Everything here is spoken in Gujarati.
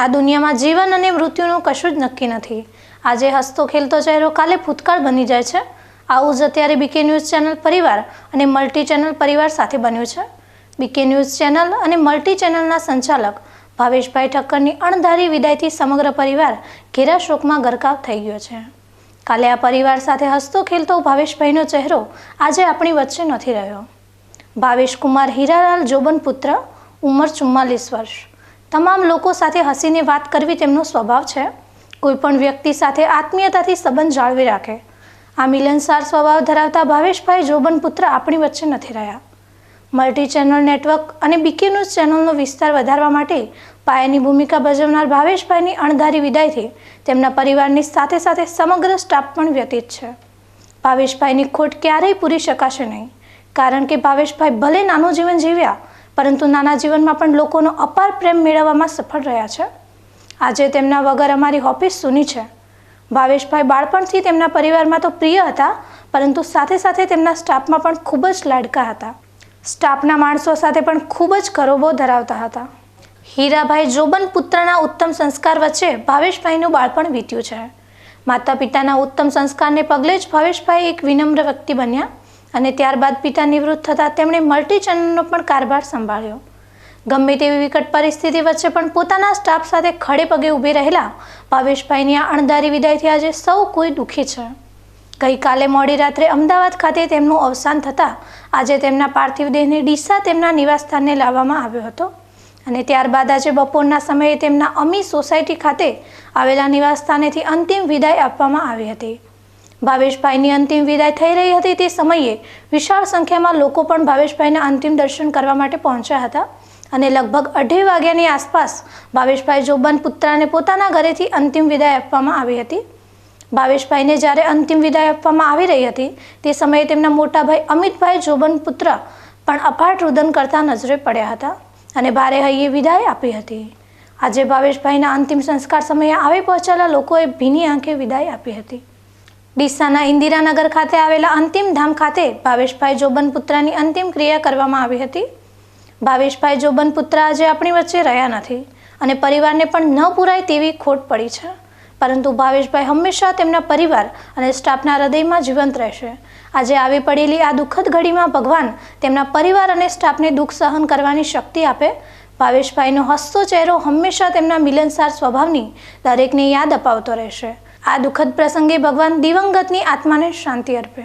આ દુનિયામાં જીવન અને મૃત્યુનું કશું જ નક્કી નથી. આજે હસતો ખેલતો ચહેરો કાલે ભૂતકાળ બની જાય છે. આવું જ અત્યારે બીકે ન્યૂઝ ચેનલ પરિવાર અને મલ્ટી ચેનલ પરિવાર સાથે બન્યું છે. બીકે ન્યૂઝ ચેનલ અને મલ્ટી ચેનલના સંચાલક ભાવેશભાઈ ઠક્કરની અણધારી વિદાયથી સમગ્ર પરિવાર ઘેરા શોકમાં ગરકાવ થઈ ગયો છે. કાલે આ પરિવાર સાથે હસતો ખેલતો ભાવેશભાઈનો ચહેરો આજે આપણી વચ્ચે નથી રહ્યો. ભાવેશ કુમાર હીરાલાલ જોબન પુત્ર ઉંમર ચુમ્માલીસ વર્ષ. તમામ લોકો સાથે હસીને વાત કરવી તેમનો સ્વભાવ છે. કોઈપણ વ્યક્તિ સાથે આત્મીયતાથી સંબંધ જાળવી રાખે. આ મિલનસાર સ્વભાવ ધરાવતા ભાવેશભાઈ જોબન પુત્ર આપણી વચ્ચે નથી રહ્યા. મલ્ટી ચેનલ નેટવર્ક અને બીકે ન્યૂઝ ચેનલનો વિસ્તાર વધારવા માટે પાયાની ભૂમિકા ભજવનાર ભાવેશભાઈની અણધારી વિદાયથી તેમના પરિવારની સાથે સાથે સમગ્ર સ્ટાફ પણ વ્યતીત છે. ભાવેશભાઈની ખોટ ક્યારેય પૂરી શકાશે નહીં. કારણ કે ભાવેશભાઈ ભલે નાનું જીવન જીવ્યા પરંતુ નાના જીવનમાં પણ લોકોનો અપાર પ્રેમ મેળવવામાં સફળ રહ્યા છે. આજે તેમના વગર અમારી ઓફિસ સૂની છે. ભાવેશભાઈ બાળપણથી તેમના પરિવારમાં તો પ્રિય હતા, પરંતુ સાથે સાથે તેમના સ્ટાફમાં પણ ખૂબ જ લાડકા હતા. સ્ટાફના માણસો સાથે પણ ખૂબ જ કરોબો ધરાવતા હતા. હીરાભાઈ જોબન પુત્રના ઉત્તમ સંસ્કાર વચ્ચે ભાવેશભાઈનું બાળપણ વીત્યું છે. માતા પિતાના ઉત્તમ સંસ્કારને પગલે જ ભાવેશભાઈ એક વિનમ્ર વ્યક્તિ બન્યા. અને ત્યારબાદ પિતા નિવૃત્ત થતાં તેમણે મલ્ટી ચેનલનો પણ કારભાર સંભાળ્યો. ગમે તેવી વિકટ પરિસ્થિતિ વચ્ચે પણ પોતાના સ્ટાફ સાથે ખડે પગે ઊભી રહેલા ભાવેશભાઈની આ અણધારી વિદાયથી આજે સૌ કોઈ દુઃખી છે. ગઈકાલે મોડી રાત્રે અમદાવાદ ખાતે તેમનું અવસાન થતાં આજે તેમના પાર્થિવ દેહને ડીસા તેમના નિવાસસ્થાને લાવવામાં આવ્યો હતો. અને ત્યારબાદ આજે બપોરના સમયે તેમના અમી સોસાયટી ખાતે આવેલા નિવાસસ્થાનેથી અંતિમ વિદાય આપવામાં આવી હતી. ભાવેશભાઈની અંતિમ વિદાય થઈ રહી હતી. તે સમયે વિશાળ સંખ્યામાં લોકો પણ ભાવેશભાઈના અંતિમ દર્શન કરવા માટે પહોંચ્યા હતા અને લગભગ અઢી વાગ્યાની આસપાસ ભાવેશભાઈ જોબન પુત્રાને પોતાના ઘરેથી અંતિમ વિદાય આપવામાં આવી હતી. ભાવેશભાઈને જ્યારે અંતિમ વિદાય આપવામાં આવી રહી હતી, તે સમયે તેમના મોટા ભાઈ અમિતભાઈ જોબન પુત્ર પણ અપાટ રુદન કરતા નજરે પડ્યા હતા અને ભારે હૈયે વિદાય આપી હતી. આજે ભાવેશભાઈના અંતિમ સંસ્કાર સમયે આવી પહોંચેલા લોકોએ ભીની આંખે વિદાય આપી હતી. ડીસાના ઇન્દિરાનગર ખાતે આવેલા અંતિમ ધામ ખાતે ભાવેશભાઈ જોબન પુત્રની અંતિમ ક્રિયા કરવામાં આવી હતી. ભાવેશભાઈ જોબન પુત્ર આજે આપણી વચ્ચે રહ્યા નથી અને પરિવારને પણ ન પૂરાય તેવી ખોટ પડી છે. પરંતુ ભાવેશભાઈ હંમેશા તેમના પરિવાર અને સ્ટાફના હૃદયમાં જીવંત રહેશે. આજે આવી પડેલી આ દુઃખદ ઘડીમાં ભગવાન તેમના પરિવાર અને સ્ટાફને દુઃખ સહન કરવાની શક્તિ આપે. ભાવેશભાઈનો હસતો ચહેરો હંમેશા તેમના મિલનસાર સ્વભાવની દરેકને યાદ અપાવતો રહેશે. આ દુઃખદ પ્રસંગે ભગવાન દિવંગતની આત્માને શાંતિ અર્પે.